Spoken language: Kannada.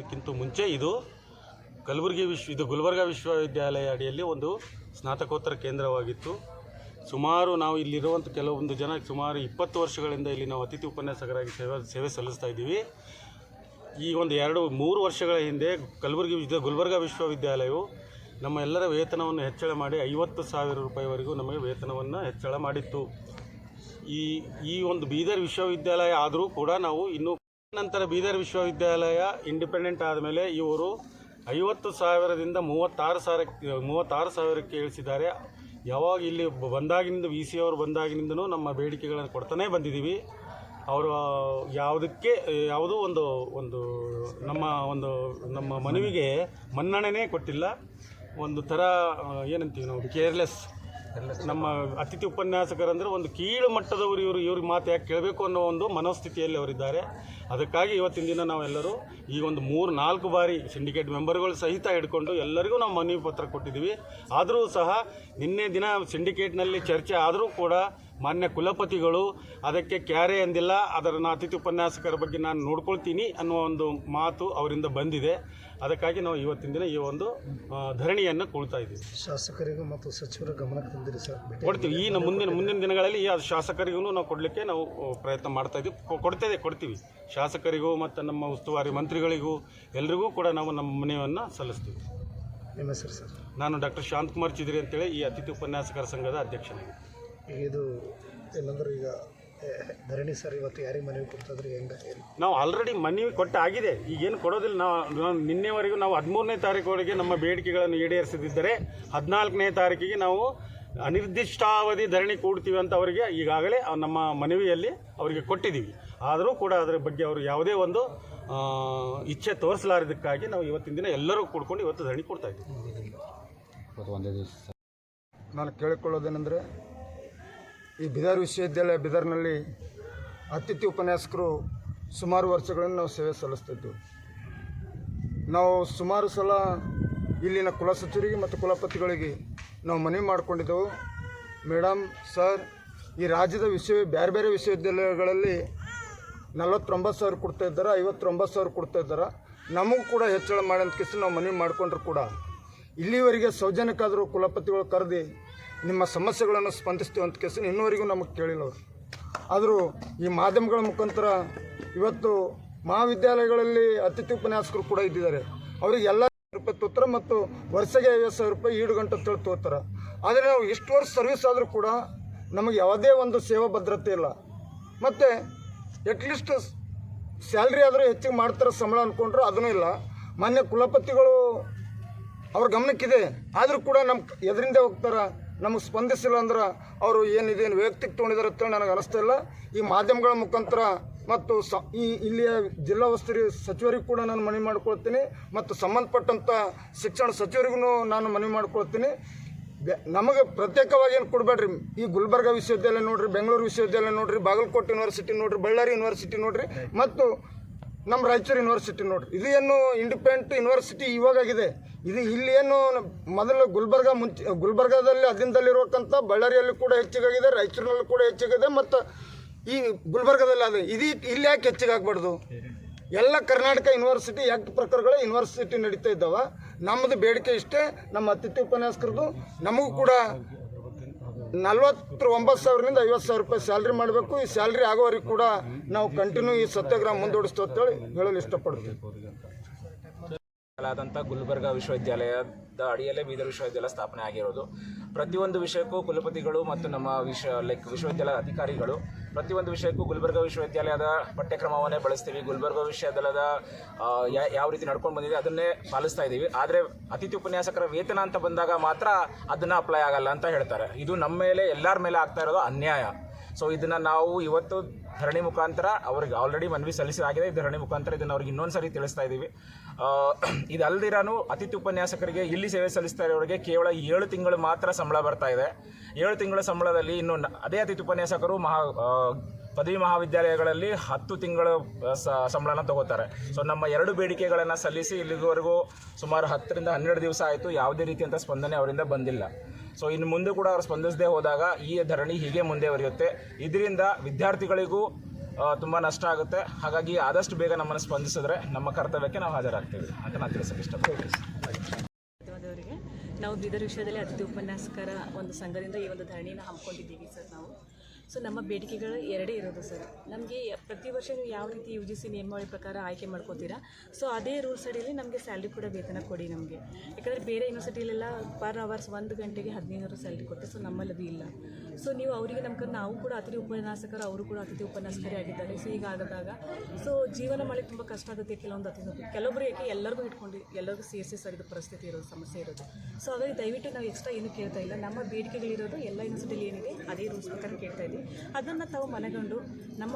ವಿಶ್ವವಿದ್ಯಾಲಯಕ್ಕಿಂತ ಮುಂಚೆ ಇದು ಕಲಬುರಗಿ ವಿಶ್ವ, ಇದು ಗುಲ್ಬರ್ಗ ವಿಶ್ವವಿದ್ಯಾಲಯ ಅಡಿಯಲ್ಲಿ ಒಂದು ಸ್ನಾತಕೋತ್ತರ ಕೇಂದ್ರವಾಗಿತ್ತು. ಸುಮಾರು ನಾವು ಇಲ್ಲಿರುವಂಥ ಕೆಲವೊಂದು ಜನ ಸುಮಾರು ಇಪ್ಪತ್ತು ವರ್ಷಗಳಿಂದ ಇಲ್ಲಿ ನಾವು ಅತಿಥಿ ಉಪನ್ಯಾಸಕರಾಗಿ ಸೇವೆ ಸೇವೆ ಸಲ್ಲಿಸ್ತಾ ಇದ್ದೀವಿ. ಈ ಒಂದು ಎರಡು, ಮೂರು ವರ್ಷಗಳ ಹಿಂದೆ ಕಲಬುರಗಿ ವಿಶ್ವ, ಗುಲ್ಬರ್ಗ ವಿಶ್ವವಿದ್ಯಾಲಯವು ನಮ್ಮ ಎಲ್ಲರ ವೇತನವನ್ನು ಹೆಚ್ಚಳ ಮಾಡಿ ಐವತ್ತು ಸಾವಿರ ರೂಪಾಯಿವರೆಗೂ ನಮಗೆ ವೇತನವನ್ನು ಹೆಚ್ಚಳ ಮಾಡಿತ್ತು. ಈ ಈ ಒಂದು ಬೀದರ್ ವಿಶ್ವವಿದ್ಯಾಲಯ ಆದರೂ ಕೂಡ ನಾವು ಇನ್ನು ನಂತರ ಬೀದರ್ ವಿಶ್ವವಿದ್ಯಾಲಯ ಇಂಡಿಪೆಂಡೆಂಟ್ ಆದಮೇಲೆ ಇವರು ಐವತ್ತು ಸಾವಿರದಿಂದ ಮೂವತ್ತಾರು ಸಾವಿರ, ಮೂವತ್ತಾರು ಸಾವಿರಕ್ಕೆ ಇಳಿಸಿದ್ದಾರೆ. ಯಾವಾಗ ಇಲ್ಲಿ ಬಂದಾಗಿನಿಂದ ವಿ ಸಿ ಅವರು ಬಂದಾಗಿನಿಂದನೂ ನಮ್ಮ ಬೇಡಿಕೆಗಳನ್ನು ಕೊಡ್ತಾನೇ ಬಂದಿದ್ದೀವಿ. ಅವರು ಯಾವುದಕ್ಕೆ, ಯಾವುದೋ ಒಂದು ಒಂದು ನಮ್ಮ ಒಂದು, ನಮ್ಮ ಮನವಿಗೆ ಮನ್ನಣೆನೇ ಕೊಟ್ಟಿಲ್ಲ. ಒಂದು ಥರ, ಏನಂತೀವಿ ನಾವು ಕೇರ್ಲೆಸ್ ನಮ್ಮ ಅತಿಥಿ ಉಪನ್ಯಾಸಕರಂದ್ರೆ ಒಂದು ಕೀಳು ಮಟ್ಟದವರು ಇವರು, ಇವ್ರಿಗೆ ಮಾತು ಯಾಕೆ ಕೇಳಬೇಕು ಅನ್ನೋ ಒಂದು ಮನೋಸ್ಥಿತಿಯಲ್ಲಿ ಅವರಿದ್ದಾರೆ. ಅದಕ್ಕಾಗಿ ಇವತ್ತಿನ ದಿನ ನಾವೆಲ್ಲರೂ ಈ ಒಂದು ಮೂರು, ನಾಲ್ಕು ಬಾರಿ ಸಿಂಡಿಕೇಟ್ ಮೆಂಬರ್ಗಳು ಸಹಿತ ಹಿಡ್ಕೊಂಡು ಎಲ್ಲರಿಗೂ ನಾವು ಮನವಿ ಪತ್ರ ಕೊಟ್ಟಿದ್ದೀವಿ. ಆದರೂ ಸಹ ನಿನ್ನೆ ದಿನ ಸಿಂಡಿಕೇಟ್ನಲ್ಲಿ ಚರ್ಚೆ ಆದರೂ ಕೂಡ ಮಾನ್ಯ ಕುಲಪತಿಗಳು ಅದಕ್ಕೆ ಕ್ಯಾರೆ ಎಂದಿಲ್ಲ. ಅದರ ಅತಿಥಿ ಉಪನ್ಯಾಸಕರ ಬಗ್ಗೆ ನಾನು ನೋಡ್ಕೊಳ್ತೀನಿ ಅನ್ನುವ ಒಂದು ಮಾತು ಅವರಿಂದ ಬಂದಿದೆ. ಅದಕ್ಕಾಗಿ ನಾವು ಇವತ್ತಿನ ದಿನ ಈ ಒಂದು ಧರಣಿಯನ್ನು ಕೊಳ್ತಾ ಇದ್ದೀವಿ. ಶಾಸಕರಿಗೂ ಮತ್ತು ಸಚಿವರ ಗಮನಕ್ಕೆ ತಂದಿರಿ ಸರ್. ಕೊಡ್ತೀವಿ. ಈ ನಮ್ಮ ಮುಂದಿನ ಮುಂದಿನ ದಿನಗಳಲ್ಲಿ ಈ ಶಾಸಕರಿಗೂ ನಾವು ಕೊಡಲಿಕ್ಕೆ ನಾವು ಪ್ರಯತ್ನ ಮಾಡ್ತಾ ಇದ್ದೀವಿ. ಕೊಡ್ತೇವೆ ಕೊಡ್ತೀವಿ. ಶಾಸಕರಿಗೂ ಮತ್ತು ನಮ್ಮ ಉಸ್ತುವಾರಿ ಮಂತ್ರಿಗಳಿಗೂ ಎಲ್ರಿಗೂ ಕೂಡ ನಾವು ನಮ್ಮ ಮನವಿಯನ್ನು ಸಲ್ಲಿಸ್ತೀವಿ. ನಿಮ್ಮ ಹೆಸರು ಸರ್? ನಾನು ಡಾಕ್ಟರ್ ಶಾಂತಕುಮಾರ್ ಚಿದ್ರಿ ಅಂತೇಳಿ ಈ ಅತಿಥಿ ಉಪನ್ಯಾಸಕರ ಸಂಘದ ಅಧ್ಯಕ್ಷನಾಗಿ ಈಗ ಇದು ಏನಂದ್ರೆ ಈಗ ಏ, ಧರಣಿ ಸರ್ ಇವತ್ತು ಯಾರಿಗೆ ಮನವಿ ಕೊಡ್ತದ್ರಿ ಹೆಂಗೆ? ನಾವು ಆಲ್ರೆಡಿ ಮನವಿ ಕೊಟ್ಟ ಆಗಿದೆ ಈಗೇನು ಕೊಡೋದಿಲ್ಲ. ನಾವು ನಾವು ನಿನ್ನೆವರೆಗೂ ನಾವು ಹದಿಮೂರನೇ ತಾರೀಕುವರೆಗೆ ನಮ್ಮ ಬೇಡಿಕೆಗಳನ್ನು ಈಡೇರಿಸದಿದ್ದರೆ ಹದಿನಾಲ್ಕನೇ ತಾರೀಕಿಗೆ ನಾವು ಅನಿರ್ದಿಷ್ಟಾವಧಿ ಧರಣಿ ಕೂಡ್ತೀವಿ ಅಂತ ಅವರಿಗೆ ಈಗಾಗಲೇ ನಮ್ಮ ಮನವಿಯಲ್ಲಿ ಅವರಿಗೆ ಕೊಟ್ಟಿದ್ದೀವಿ. ಆದರೂ ಕೂಡ ಅದರ ಬಗ್ಗೆ ಅವರು ಯಾವುದೇ ಒಂದು ಆ, ಇಚ್ಛೆ ತೋರಿಸಲಾರದಕ್ಕಾಗಿ ನಾವು ಇವತ್ತಿನ ದಿನ ಎಲ್ಲರೂ ಕೂಡ್ಕೊಂಡು ಇವತ್ತು ಧರಣಿ ಕೊಡ್ತಾ ಇದ್ದೀವಿ. ನಾನು ಕೇಳಿಕೊಳ್ಳೋದೇನೆಂದರೆ ಈ ಬಿದರ್ ವಿಶ್ವವಿದ್ಯಾಲಯ ಬಿದರ್ನಲ್ಲಿ ಅತಿಥಿ ಉಪನ್ಯಾಸಕರು ಸುಮಾರು ವರ್ಷಗಳನ್ನು ನಾವು ಸೇವೆ ಸಲ್ಲಿಸ್ತಿದ್ದೆವು ನಾವು ಸುಮಾರು ಸಲ ಇಲ್ಲಿನ ಕುಲಸಚಿವರಿಗೆ ಮತ್ತು ಕುಲಪತಿಗಳಿಗೆ ನಾವು ಮನವಿ ಮಾಡಿಕೊಂಡಿದ್ದೆವು. ಮೇಡಮ್ ಸರ್, ಈ ರಾಜ್ಯದ ವಿಶ್ವ ಬೇರೆ ಬೇರೆ ವಿಶ್ವವಿದ್ಯಾಲಯಗಳಲ್ಲಿ ನಲವತ್ತೊಂಬತ್ತು ಸಾವಿರ ಕೊಡ್ತಾ ಇದ್ದಾರೆ, ಐವತ್ತೊಂಬತ್ತು ಸಾವಿರ ಕೊಡ್ತಾ ಇದ್ದಾರೆ. ನಮಗೂ ಕೂಡ ಹೆಚ್ಚಳ ಮಾಡಿ ಅಂತ ಕಿಸಿ ನಾವು ಮನವಿ ಮಾಡಿಕೊಂಡ್ರು ಕೂಡ. ಇಲ್ಲಿವರೆಗೆ ಸೌಜನ್ಯಕ್ಕಾದರೂ ಕುಲಪತಿಗಳು ಕರೆದು ನಿಮ್ಮ ಸಮಸ್ಯೆಗಳನ್ನು ಸ್ಪಂದಿಸ್ತೀವಿ ಅಂತ ಕೇಸನ್ನು ಇನ್ನೂವರೆಗೂ ನಮಗೆ ಕೇಳಿಲ್ಲ ಅವರು. ಆದರೂ ಈ ಮಾಧ್ಯಮಗಳ ಮುಖಾಂತರ ಇವತ್ತು ಮಹಾವಿದ್ಯಾಲಯಗಳಲ್ಲಿ ಅತಿಥಿ ಉಪನ್ಯಾಸಕರು ಕೂಡ ಇದ್ದಿದ್ದಾರೆ. ಅವರಿಗೆ ಎಲ್ಲ ರೂಪಾಯಿ ತೋತಾರೆ ಮತ್ತು ವರ್ಷಗೆ ಐವತ್ತು ಸಾವಿರ ರೂಪಾಯಿ ಈಡು ಗಂಟೆ ಅಂತೇಳಿ ತೋತಾರೆ ಆದರೆ ನಾವು ಇಷ್ಟು ವರ್ಷ ಸರ್ವಿಸ್ ಆದರೂ ಕೂಡ ನಮಗೆ ಯಾವುದೇ ಒಂದು ಸೇವಾ ಭದ್ರತೆ ಇಲ್ಲ. ಮತ್ತು ಅಟ್ಲೀಸ್ಟ್ ಸ್ಯಾಲ್ರಿ ಆದರೂ ಹೆಚ್ಚಿಗೆ ಮಾಡ್ತಾರೆ ಸಂಬಳ ಅಂದ್ಕೊಂಡ್ರೆ ಅದೂ ಇಲ್ಲ. ಮಾನ್ಯ ಕುಲಪತಿಗಳು ಅವ್ರ ಗಮನಕ್ಕಿದೆ. ಆದರೂ ಕೂಡ ನಮ್ಮ ಎದರಿಂದ ಹೋಗ್ತಾರೆ ನಮಗೆ ಸ್ಪಂದಿಸಿಲ್ಲ ಅಂದ್ರೆ ಅವರು ಏನಿದೆ, ಏನು ವೈಯಕ್ತಿಕ ತೊಗೊಂಡಿದ್ದಾರೆ ಅಂತೇಳಿ ನನಗೆ ಅನಿಸ್ತಾ ಇಲ್ಲ. ಈ ಮಾಧ್ಯಮಗಳ ಮುಖಾಂತರ ಮತ್ತು ಸ, ಈ ಇಲ್ಲಿಯ ಜಿಲ್ಲಾ ಉಸ್ತುವಾರಿ ಸಚಿವರಿಗೂ ಕೂಡ ನಾನು ಮನವಿ ಮಾಡ್ಕೊಳ್ತೀನಿ ಮತ್ತು ಸಂಬಂಧಪಟ್ಟಂಥ ಶಿಕ್ಷಣ ಸಚಿವರಿಗೂ ನಾನು ಮನವಿ ಮಾಡ್ಕೊಳ್ತೀನಿ. ನಮಗೆ ಪ್ರತ್ಯೇಕವಾಗಿ ಏನು ಕೊಡಬೇಡ್ರಿ. ಈ ಗುಲ್ಬರ್ಗ ವಿಶ್ವವಿದ್ಯಾಲಯ ನೋಡ್ರಿ, ಬೆಂಗಳೂರು ವಿಶ್ವವಿದ್ಯಾಲಯ ನೋಡ್ರಿ, ಬಾಗಲಕೋಟೆ ಯೂನಿವರ್ಸಿಟಿ ನೋಡ್ರಿ, ಬಳ್ಳಾರಿ ಯೂನಿವರ್ಸಿಟಿ ನೋಡ್ರಿ ಮತ್ತು ನಮ್ಮ ರಾಯಚೂರು ಯೂನಿವರ್ಸಿಟಿ ನೋಡ್ರಿ. ಇದು ಏನು ಇಂಡಿಪೆಂಡೆಂಟ್ ಯೂನಿವರ್ಸಿಟಿ ಇವಾಗಾಗಿದೆ ಇದು ಇಲ್ಲಿ ಏನು ಮೊದಲು ಗುಲ್ಬರ್ಗ ಮುಂಚೆ, ಗುಲ್ಬರ್ಗಾದಲ್ಲಿ ಅಧೀನದಲ್ಲಿರುವಕ್ಕಂಥ ಬಳ್ಳಾರಿಯಲ್ಲಿ ಕೂಡ ಹೆಚ್ಚಿಗಾಗಿದೆ, ರಾಯಚೂರಿನಲ್ಲಿ ಕೂಡ ಹೆಚ್ಚಿಗಿದೆ ಮತ್ತು ಈ ಗುಲ್ಬರ್ಗದಲ್ಲಿ ಅದು. ಇದು ಇಲ್ಲಿ ಯಾಕೆ ಹೆಚ್ಚಿಗೆ ಆಗ್ಬಾರ್ದು ಎಲ್ಲ ಕರ್ನಾಟಕ ಯೂನಿವರ್ಸಿಟಿ ಆ್ಯಕ್ಟ್ ಪ್ರಕಾರಗಳ ಯೂನಿವರ್ಸಿಟಿ ನಡೀತಾ ಇದ್ದಾವೆ. ನಮ್ಮದು ಬೇಡಿಕೆ ಇಷ್ಟೇ. ನಮ್ಮ ಅತಿಥಿ ಉಪನ್ಯಾಸಕರದು, ನಮಗೂ ಕೂಡ ನಲ್ವತ್ತು ಒಂಬತ್ತು ಸಾವಿರದಿಂದ ಐವತ್ತು ಸಾವಿರ ರೂಪಾಯಿ ಸ್ಯಾಲ್ರಿ ಮಾಡಬೇಕು. ಈ ಸ್ಯಾಲ್ರಿ ಆಗೋವರೆಗೂ ಕೂಡ ನಾವು ಕಂಟಿನ್ಯೂ ಈ ಸತ್ಯಾಗ್ರಹ ಮುಂದೂಡಿಸ್ತೇವೆ ಅಂತೇಳಿ ಹೇಳಲು ಇಷ್ಟಪಡ್ತೀವಿ ಆದಂಥ ಗುಲ್ಬರ್ಗ ವಿಶ್ವವಿದ್ಯಾಲಯದ ಅಡಿಯಲ್ಲೇ ಬೀದರ್ ವಿಶ್ವವಿದ್ಯಾಲಯ ಸ್ಥಾಪನೆ ಆಗಿರೋದು. ಪ್ರತಿಯೊಂದು ವಿಷಯಕ್ಕೂ ಕುಲಪತಿಗಳು ಮತ್ತು ನಮ್ಮ ವಿಶ್ವ ಲೈಕ್ ವಿಶ್ವವಿದ್ಯಾಲಯ ಅಧಿಕಾರಿಗಳು ಪ್ರತಿಯೊಂದು ವಿಷಯಕ್ಕೂ ಗುಲ್ಬರ್ಗ ವಿಶ್ವವಿದ್ಯಾಲಯದ ಪಠ್ಯಕ್ರಮವನ್ನೇ ಬಳಸ್ತೀವಿ. ಗುಲ್ಬರ್ಗ ವಿಶ್ವವಿದ್ಯಾಲಯದ ಯಾವ ರೀತಿ ನಡ್ಕೊಂಡು ಬಂದಿದೆ ಅದನ್ನೇ ಪಾಲಿಸ್ತಾ ಇದ್ದೀವಿ. ಆದರೆ ಅತಿಥಿ ಉಪನ್ಯಾಸಕರ ವೇತನ ಅಂತ ಬಂದಾಗ ಮಾತ್ರ ಅದನ್ನು ಅಪ್ಲೈ ಆಗಲ್ಲ ಅಂತ ಹೇಳ್ತಾರೆ. ಇದು ನಮ್ಮ ಮೇಲೆ, ಎಲ್ಲರ ಮೇಲೆ ಆಗ್ತಾ ಇರೋದು ಅನ್ಯಾಯ. ಸೊ ಇದನ್ನ ನಾವು ಇವತ್ತು ಧರಣಿ ಮುಖಾಂತರ ಅವ್ರಿಗೆ ಆಲ್ರೆಡಿ ಮನವಿ ಸಲ್ಲಿಸಲಾಗಿದೆ. ಈ ಧರಣಿ ಮುಖಾಂತರ ಇದನ್ನ ಅವ್ರಿಗೆ ಇನ್ನೊಂದು ಸರಿ ತಿಳಿಸ್ತಾ ಇದ್ದೀವಿ ಇದಲ್ದಿರಾನು ಅತಿಥಿ ಉಪನ್ಯಾಸಕರಿಗೆ ಇಲ್ಲಿ ಸೇವೆ ಸಲ್ಲಿಸ್ತಾ ಇರೋರಿಗೆ ಕೇವಲ ಏಳು ತಿಂಗಳು ಮಾತ್ರ ಸಂಬಳ ಬರ್ತಾ ಇದೆ. ಏಳು ತಿಂಗಳ ಸಂಬಳದಲ್ಲಿ ಇನ್ನು ಅದೇ ಅತಿಥಿ ಉಪನ್ಯಾಸಕರು ಮಹಾ ಪದವಿ ಮಹಾವಿದ್ಯಾಲಯಗಳಲ್ಲಿ ಹತ್ತು ತಿಂಗಳು ಸಂಬಳನ ತಗೋತಾರೆ. ಸೊ ನಮ್ಮ ಎರಡು ಬೇಡಿಕೆಗಳನ್ನು ಸಲ್ಲಿಸಿ ಇಲ್ಲಿವರೆಗೂ ಸುಮಾರು ಹತ್ತರಿಂದ ಹನ್ನೆರಡು ದಿವಸ ಆಯಿತು. ಯಾವುದೇ ರೀತಿಯಂಥ ಸ್ಪಂದನೆ ಅವರಿಂದ ಬಂದಿಲ್ಲ. ಸೊ ಇನ್ನು ಮುಂದೆ ಕೂಡ ಅವರು ಸ್ಪಂದಿಸದೇ ಹೋದಾಗ ಈ ಧರಣಿ ಹೀಗೆ ಮುಂದೆ ಬರೆಯುತ್ತೆ ಇದರಿಂದ ವಿದ್ಯಾರ್ಥಿಗಳಿಗೂ ತುಂಬ ನಷ್ಟ ಆಗುತ್ತೆ ಹಾಗಾಗಿ ಆದಷ್ಟು ಬೇಗ ನಮ್ಮನ್ನು ಸ್ಪಂದಿಸಿದ್ರೆ ನಮ್ಮ ಕರ್ತವ್ಯಕ್ಕೆ ನಾವು ಹಾಜರಾಗ್ತೀವಿ ಅಂತ ನಾನು ತಿಳಿಸೋಕೆ ಇಷ್ಟಪಡ್ತೀನಿ ನಾವು ಬೀದರ್ ವಿಷಯದಲ್ಲಿ ಅತಿಥಿ ಉಪನ್ಯಾಸಕರ ಒಂದು ಸಂಘದಿಂದ ಈ ಒಂದು ಧರಣಿನ ಹಮ್ಮಿಕೊಂಡಿದ್ದೀವಿ ಸರ್ ನಾವು ಸೊ ನಮ್ಮ ಬೇಡಿಕೆಗಳು ಎರಡೇ ಇರೋದು ಸರ್. ನಮಗೆ ಪ್ರತಿ ವರ್ಷ ನೀವು ಯಾವ ರೀತಿ ಯು ಜಿ ಸಿ ನಿಯಮಾವಳಿ ಪ್ರಕಾರ ಆಯ್ಕೆ ಮಾಡ್ಕೋತೀರಾ? ಸೊ ಅದೇ ರೂಲ್ಸ್ ಅಡಿಯಲ್ಲಿ ನಮಗೆ ಸ್ಯಾಲ್ರಿ ಕೂಡ ವೇತನ ಕೊಡಿ ನಮಗೆ. ಯಾಕಂದರೆ ಬೇರೆ ಯೂನಿವರ್ಸಿಟಿಲೆಲ್ಲ ಪರ್ ಅವರ್ಸ್ ಒಂದು ಗಂಟೆಗೆ ಹದಿನೈದು ಸ್ಯಾಲ್ರಿ ಕೊಡ್ತಾರೆ ಸೊ ನಮ್ಮಲ್ಲಿ ಅದು ಇಲ್ಲ. ಸೊ ನೀವು ಅವರಿಗೆ ನಮ್ಗೆ ನಾವು ಕೂಡ ಅತಿಥಿ ಉಪನ್ಯಾಸಕರು, ಅವರು ಕೂಡ ಅತಿಥಿ ಉಪನ್ಯಾಸಕರೇ ಆಗಿದ್ದಾರೆ. ಸೊ ಈಗ ಆಗದಾಗ, ಸೊ ಜೀವನ ಮಾಡಿ ತುಂಬ ಕಷ್ಟ ಆಗುತ್ತೆ ಕೆಲವೊಂದು ಅತಿಥಿ. ಕೆಲವೊಬ್ಬರು ಯಾಕೆ ಎಲ್ಲರಿಗೂ ಇಟ್ಕೊಂಡು ಎಲ್ಲರಿಗೂ ಸೇರಿಸಿ ಸರ್ ಪರಿಸ್ಥಿತಿ ಇರೋದು, ಸಮಸ್ಯೆ ಇರೋದು. ಸೊ ಹಾಗಾಗಿ ದಯವಿಟ್ಟು ನಾವು ಎಕ್ಸ್ಟ್ರಾ ಏನು ಕೇಳ್ತಾ ಇಲ್ಲ. ನಮ್ಮ ಬೇಡಿಕೆಗಳಿರೋದು ಎಲ್ಲ ಯೂನಿವರ್ಸಿಟಿಲಿ ಏನಿದೆ, ಅದೇ ರೂಲ್ಸ್ ಪ್ರಕಾರ ಕೇಳ್ತಾ ಇದ್ದೀವಿ. ಅದನ್ನು ತಾವು ಮನಗಂಡು ನಮ್ಮ